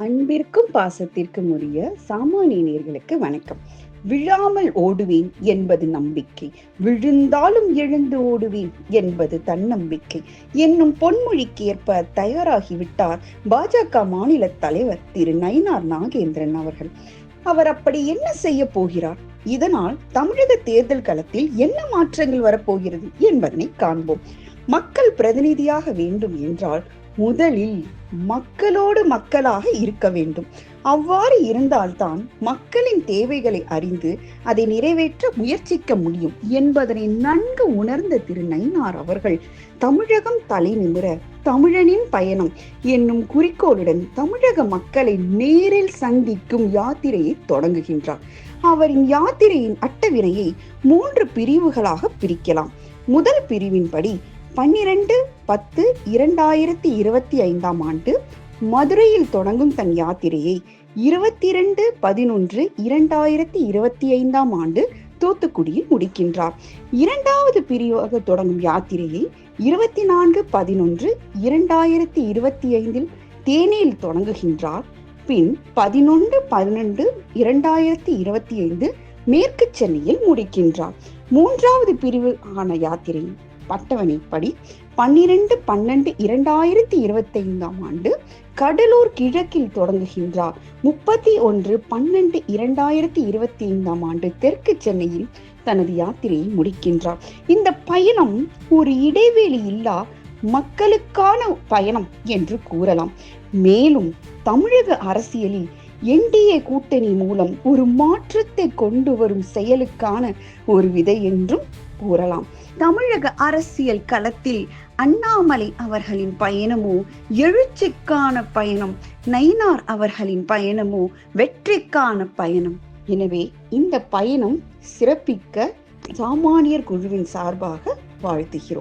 அன்பிற்கும் பாசத்திற்கும் உரிய சாமானிய நேர்களுக்கு வணக்கம். விழாமல் ஓடுவேன் என்பது நம்பிக்கை. விழுந்தாலும் எழுந்து ஓடுவேன் என்பது தன்னம்பிக்கை. என்னும் பொன்மொழிக்கு ஏற்ப தயாராகிவிட்டார் பாஜக மாநில தலைவர் திரு நயினார் நாகேந்திரன் அவர்கள். அவர் அப்படி என்ன செய்ய போகிறார்? இதனால் தமிழக தேர்தல் களத்தில் என்ன மாற்றங்கள் வரப்போகிறது என்பதனை காண்போம். மக்கள் பிரதிநிதியாக வேண்டும் என்றால் முதலில் மக்களோடு மக்களாக இருக்க வேண்டும். அவ்வாறு இருந்தால்தான் மக்களின் தேவைகளை அறிந்து அதை நிறைவேற்ற முயற்சிக்க முடியும் என்பதனை நன்கு உணர்ந்த திரு நயினார் அவர்கள் தமிழகம் தலை நிமிர தமிழனின் பயணம் என்னும் குறிக்கோளுடன் தமிழக மக்களை நேரில் சந்திக்கும் யாத்திரையை தொடங்குகின்றார். அவரின் யாத்திரையின் அட்டவினையை மூன்று பிரிவுகளாக பிரிக்கலாம். முதல் பிரிவின்படி பன்னிரண்டு பத்து இரண்டாயிரத்தி இருபத்தி ஐந்தாம் ஆண்டு மதுரையில் தொடங்கும் தன் யாத்திரையை இருபத்தி இரண்டு பதினொன்று இரண்டாயிரத்தி இருபத்தி ஐந்தாம் ஆண்டு தூத்துக்குடியில் முடிக்கின்றார். இரண்டாவது பிரிவாக தொடங்கும் யாத்திரையை இருபத்தி நான்கு பதினொன்று இரண்டாயிரத்தி இருபத்தி ஐந்தில் தேனியில் தொடங்குகின்றார். பின் பதினொன்று பன்னெண்டு இரண்டாயிரத்தி இருபத்தி ஐந்து மேற்கு சென்னையில் முடிக்கின்றார். மூன்றாவது பிரிவு ஆன யாத்திரை அட்டவணைப்படி பன்னிரண்டு பன்னெண்டு இரண்டாயிரத்தி இருபத்தி ஐந்தாம் ஆண்டு கடலூர் கிழக்கில் தொடங்குகின்றார். முப்பத்தி ஒன்று பன்னெண்டு இரண்டாயிரத்தி இருபத்தி ஐந்தாம் ஆண்டு தெற்கு சென்னையில் தனது யாத்திரையை முடிக்கின்றார். இந்த பயணம் ஒரு இடைவெளி இல்லா மக்களுக்கான பயணம் என்று கூறலாம். மேலும் தமிழக அரசியலில் என்டிஏ கூட்டணி மூலம் ஒரு மாற்றத்தை கொண்டு வரும் செயலுக்கான ஒரு விதை என்றும் கூறலாம். தமிழக அரசியல் களத்தில் அண்ணாமலை அவர்களின் பயணமோ எழுச்சிக்கான பயணம் நயினார் அவர்களின் பயணமோ வெற்றிக்கான பயணம். எனவே இந்த பயணம் சிறப்பிக்க சாமானியர் குழுவின் சார்பாக வாழ்த்துகிறோம்.